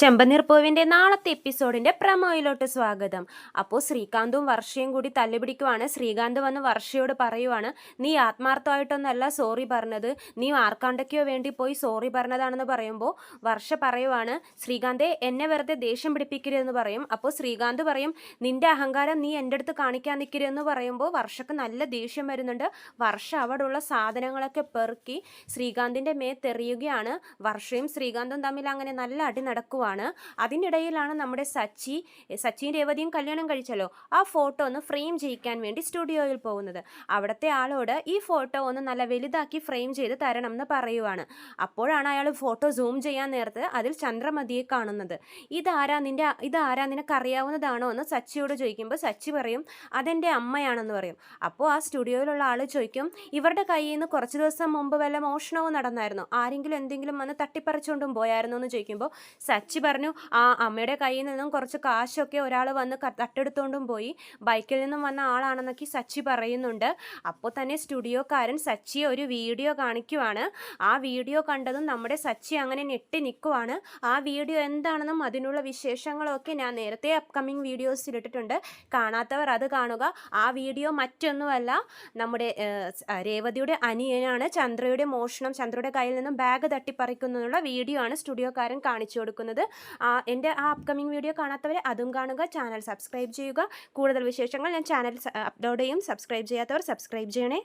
ചെമ്പനീർപ്പൂവിന്റെ നാളത്തെ എപ്പിസോഡിന്റെ പ്രമോയിലോട്ട് സ്വാഗതം. അപ്പോൾ ശ്രീകാന്തും വർഷയും കൂടി തല്ലുപിടിക്കുവാണ്. ശ്രീകാന്ത് വന്ന് വർഷയോട് പറയുവാണ് നീ ആത്മാർത്ഥമായിട്ടൊന്നല്ല സോറി പറഞ്ഞത്. നീ ആർക്കാണ്ടൊക്കെയോ വേണ്ടി പോയി സോറി പറഞ്ഞതാണെന്ന് പറയുമ്പോൾ വർഷ പറയുവാണ് ശ്രീകാന്തെ എന്നെ വെറുതെ ദേഷ്യം പിടിപ്പിക്കരുതെന്ന് പറയും. അപ്പോൾ ശ്രീകാന്ത് പറയും നിന്റെ അഹങ്കാരം നീ എന്റെ അടുത്ത് കാണിക്കാൻ നിൽക്കരുതെന്ന് പറയുമ്പോൾ വർഷക്ക് നല്ല ദേഷ്യം വരുന്നുണ്ട്. വർഷ അവിടെയുള്ള സാധനങ്ങളൊക്കെ പെറുക്കി ശ്രീകാന്തിന്റെ മേത്തെറിയുകയാണ് വർഷയും ശ്രീകാന്തും തമ്മിൽ അങ്ങനെ നല്ല അടി നടക്കുവാണ് അതിനിടയിലാണ് നമ്മുടെ സച്ചി സച്ചിൻ രേവതിയും കല്യാണം കഴിച്ചല്ലോ. ആ ഫോട്ടോ ഒന്ന് ഫ്രെയിം ചെയ്യിക്കാൻ വേണ്ടി സ്റ്റുഡിയോയിൽ പോകുന്നത്. അവിടുത്തെ ആളോട് ഈ ഫോട്ടോ ഒന്ന് നല്ല വലുതാക്കി ഫ്രെയിം ചെയ്ത് തരണം എന്ന് പറയുവാണ്. അപ്പോഴാണ് അയാൾ ഫോട്ടോ സൂം ചെയ്യാൻ നേരത്ത് അതിൽ ചന്ദ്രമതിയെ കാണുന്നത്. ഇതാരാ നിന്റെ ഇതാരാ നിനക്കറിയാവുന്നതാണോ എന്ന് സച്ചിയോട് ചോദിക്കുമ്പോൾ സച്ചി പറയും അതെന്റെ അമ്മയാണെന്ന് പറയും. അപ്പോൾ ആ സ്റ്റുഡിയോയിലുള്ള ആൾ ചോദിക്കും ഇവരുടെ കയ്യിൽ നിന്ന് കുറച്ച് ദിവസം മുമ്പ് വല്ല മോഷണവും നടന്നായിരുന്നു? ആരെങ്കിലും എന്തെങ്കിലും വന്ന് തട്ടിപ്പറിച്ചുകൊണ്ടും പോയായിരുന്നു? എന്ന് ചോദിക്കുമ്പോൾ സച്ചി പറഞ്ഞു ആ അമ്മയുടെ കയ്യിൽ നിന്നും കുറച്ച് കാശൊക്കെ ഒരാൾ വന്ന് തട്ടെടുത്തോണ്ടും പോയി. ബൈക്കിൽ നിന്നും വന്ന ആളാണെന്നൊക്കെ സച്ചി പറയുന്നുണ്ട്. അപ്പോൾ തന്നെ സ്റ്റുഡിയോക്കാരൻ സച്ചിയെ ഒരു വീഡിയോ കാണിക്കുവാണ്. ആ വീഡിയോ കണ്ടതും നമ്മുടെ സച്ചി അങ്ങനെ ഞെട്ടി നിൽക്കുവാണ് ആ വീഡിയോ എന്താണെന്നും അതിനുള്ള വിശേഷങ്ങളൊക്കെ ഞാൻ നേരത്തെ അപ്കമിങ് വീഡിയോസിൽ ഇട്ടിട്ടുണ്ട്. കാണാത്തവർ അത് കാണുക. ആ വീഡിയോ മറ്റൊന്നുമല്ല. നമ്മുടെ രേവതിയുടെ അനിയനാണ് ചന്ദ്രയുടെ മോഷണം ചന്ദ്രയുടെ കയ്യിൽ നിന്നും ബാഗ് തട്ടിപ്പറിക്കുന്നതിനുള്ള വീഡിയോ ആണ് സ്റ്റുഡിയോക്കാരൻ കാണിച്ചു കൊടുക്കുന്നത്. എന്റെ ആ അപ്കമിങ് വീഡിയോ കാണാത്തവർ അതും കാണുക ചാനൽ സബ്സ്ക്രൈബ് ചെയ്യുക. കൂടുതൽ വിശേഷങ്ങൾ ഞാൻ ചാനൽ അപ്ലോഡ് ചെയ്യും. സബ്സ്ക്രൈബ് ചെയ്യാത്തവർ സബ്സ്ക്രൈബ് ചെയ്യണേ.